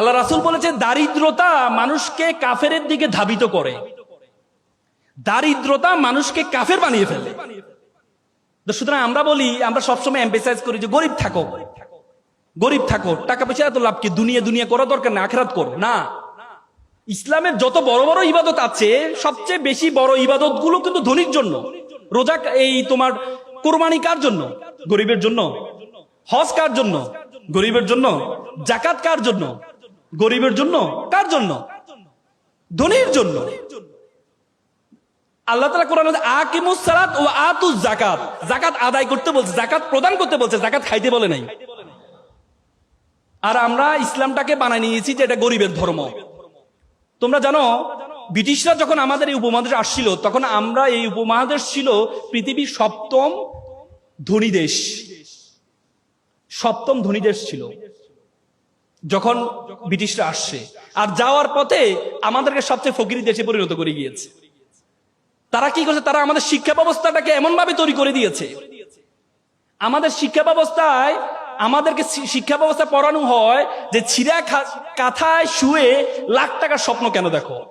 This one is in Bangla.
আল্লাহ রাসুল বলেছে দারিদ্রতা মানুষকে কাফেরের দিকে ধাবিত করে। দারিদ্রতা মানুষকে কাফের বানিয়ে ফেলে। সুতরাং আমরা বলি, আমরা সবসময় এম্পেসাইজ করি যে গরিব থাকো। গরিব থাকো, টাকা পয়সা এত লাভ কি? দুনিয়া দুনিয়া করা দরকার না আখরাত করো। না। ইসলামের যত বড় বড় ইবাদত আছে, সবচেয়ে বেশি বড় ইবাদতগুলো কিন্তু ধনির জন্য। রোজা এই তোমার কোরবানি কার জন্য? গরিবের জন্য। হজ কার জন্য? গরিবের জন্য। জাকাত কার জন্য? গরিবের জন্য? কার জন্য? ধনির জন্য। আল্লাহ তালা কোরআন ও জাকাত জাকাত আদায় করতে বলছে জাকাত প্রদান করতে বলছে জাকাত খাইতে বলে নাই। আর আমরা ইসলামটাকে বানাই নিয়েছি যে এটা গরিবের ধর্ম। তোমরা জানো, ব্রিটিশরা যখন আমাদের এই উপমহাদেশে আসছিল, তখন আমরা এই উপমহাদেশ ছিল পৃথিবীর সপ্তম ধনী দেশ। সপ্তম ধনী দেশ ছিল। যখন ব্রিটিশরা আসছে। আর যাওয়ার পথে আমাদেরকে সবচেয়ে ফকিরি দেশে পরিণত করে গিয়েছে। তারা কি করছে? তারা আমাদের শিক্ষা ব্যবস্থাটাকে এমন ভাবে তৈরি করে দিয়েছে। আমাদের শিক্ষা ব্যবস্থায়, আমাদেরকে শিক্ষা ব্যবস্থা পড়ানো হয় যে ছিঁড়া কাঁথায় শুয়ে লাখ টাকার স্বপ্ন কেন দেখো?